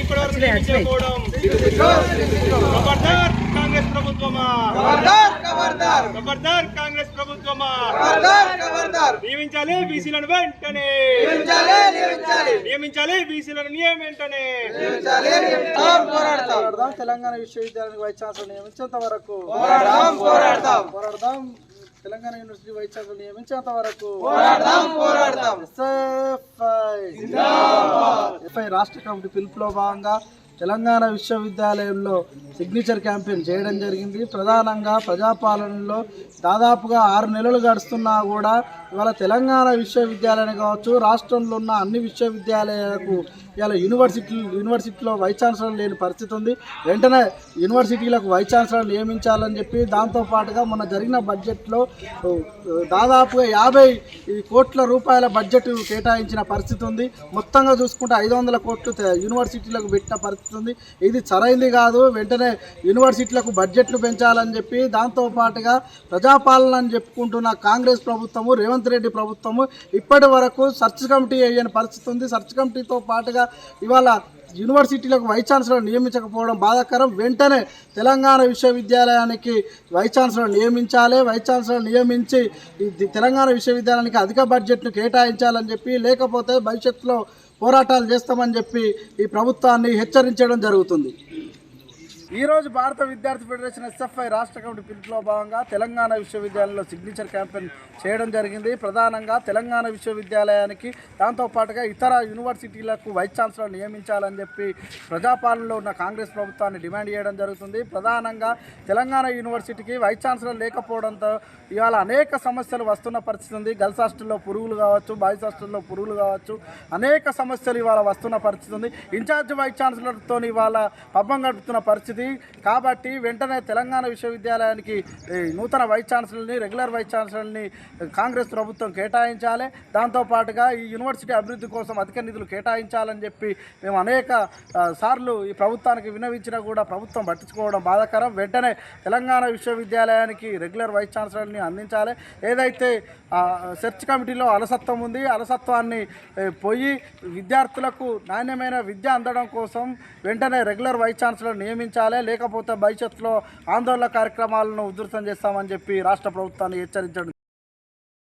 ఇప్పటివరకు కాంగ్రెస్ ప్రభుత్వమా? నియమించాలి బీసీలను వెంటనే. నియమించాలి బీసీలను నియమింటనే పోరాడతాం. తెలంగాణ విశ్వవిద్యాలయానికి వైస్ ఛాన్సలర్ నియమించేంత వరకు. పోరాడదాం తెలంగాణ యూనివర్సిటీ వైస్ ఛాన్సలర్ నియమించేంత వరకు. పోరాడదాం ఎఫ్ఐ రాష్ట్ర కమిటీ పిలుపులో భాగంగా తెలంగాణ విశ్వవిద్యాలయంలో సిగ్నేచర్ క్యాంపెయిన్ చేయడం జరిగింది. ప్రధానంగా ప్రజాపాలనలో దాదాపుగా ఆరు నెలలు గడుస్తున్నా కూడా ఇవాళ తెలంగాణ విశ్వవిద్యాలయం కావచ్చు రాష్ట్రంలో ఉన్న అన్ని విశ్వవిద్యాలయాలకు ఇవాళ యూనివర్సిటీ యూనివర్సిటీలో వైస్ ఛాన్సలర్ లేని పరిస్థితి ఉంది. వెంటనే యూనివర్సిటీలకు వైస్ ఛాన్సలర్ నియమించాలని చెప్పి దాంతోపాటుగా మొన్న జరిగిన బడ్జెట్లో దాదాపుగా యాభై కోట్ల రూపాయల బడ్జెట్ కేటాయించిన పరిస్థితి ఉంది. మొత్తంగా చూసుకుంటే ఐదు వందల కోట్లు యూనివర్సిటీలకు పెట్టిన పరిస్థితి ఉంది. ఇది సరైంది కాదు. వెంటనే యూనివర్సిటీలకు బడ్జెట్లు పెంచాలని చెప్పి దాంతోపాటుగా ప్రజాపాలన అని చెప్పుకుంటున్న కాంగ్రెస్ ప్రభుత్వము రేవంత్ రెడ్డి ప్రభుత్వము ఇప్పటి వరకు సర్చ్ కమిటీ అయ్యని పరిస్థితి ఉంది. సర్చ్ కమిటీతో పాటుగా ఇవాళ యూనివర్సిటీలకు వైస్ ఛాన్సలర్ నియమించకపోవడం బాధాకరం. వెంటనే తెలంగాణ విశ్వవిద్యాలయానికి వైస్ ఛాన్సలర్ నియమించాలి. వైస్ ఛాన్సలర్ నియమించి తెలంగాణ విశ్వవిద్యాలయానికి అధిక బడ్జెట్ను కేటాయించాలని చెప్పి లేకపోతే భవిష్యత్తులో పోరాటాలు చేస్తామని చెప్పి ఈ ప్రభుత్వాన్ని హెచ్చరించడం జరుగుతుంది. ఈ రోజు భారత విద్యార్థి ఫెడరేషన్ ఎస్ఎఫ్ఐ రాష్ట్ర కమిటీ పిలుపులో భాగంగా తెలంగాణ విశ్వవిద్యాలయంలో సిగ్నేచర్ క్యాంపెయిన్ చేయడం జరిగింది. ప్రధానంగా తెలంగాణ విశ్వవిద్యాలయానికి దాంతోపాటుగా ఇతర యూనివర్సిటీలకు వైస్ ఛాన్సలర్ నియమించాలని చెప్పి ప్రజాపాలనలో ఉన్న కాంగ్రెస్ ప్రభుత్వాన్ని డిమాండ్ చేయడం జరుగుతుంది. ప్రధానంగా తెలంగాణ యూనివర్సిటీకి వైస్ ఛాన్సలర్ లేకపోవడంతో ఇవాళ అనేక సమస్యలు వస్తున్న పరిస్థితి ఉంది. గర్ల్స్ హాస్టల్లో పురుగులు కావచ్చు బాయ్స్ హాస్టల్లో పురుగులు కావచ్చు అనేక సమస్యలు ఇవాళ వస్తున్న పరిస్థితి ఉంది. ఇన్ఛార్జ్ వైస్ ఛాన్సలర్తో ఇవాళ పబ్బం గడుపుతున్న పరిస్థితి కాబట్టి వెంటనే తెలంగాణ విశ్వవిద్యాలయానికి నూతన వైస్ ఛాన్సలర్ని రెగ్యులర్ వైస్ ఛాన్సలర్ని కాంగ్రెస్ ప్రభుత్వం కేటాయించాలి. దాంతోపాటుగా ఈ యూనివర్సిటీ అభివృద్ధి కోసం అధిక నిధులు కేటాయించాలని చెప్పి మేము అనేక సార్లు ఈ ప్రభుత్వానికి విన్నవించినా కూడా ప్రభుత్వం పట్టించుకోవడం బాధాకరం. వెంటనే తెలంగాణ విశ్వవిద్యాలయానికి రెగ్యులర్ వైస్ ఛాన్సలర్ని అందించాలి. ఏదైతే సెర్చ్ కమిటీలో అలసత్వం ఉంది అలసత్వాన్ని పోయి విద్యార్థులకు నాణ్యమైన విద్య అందడం కోసం వెంటనే రెగ్యులర్ వైస్ ఛాన్సలర్ నియమించాలి. లేకపోతే భవిష్యత్తులో ఆందోళన కార్యక్రమాలను ఉధృతం చేస్తామని చెప్పి రాష్ట్ర ప్రభుత్వాన్ని హెచ్చరించడం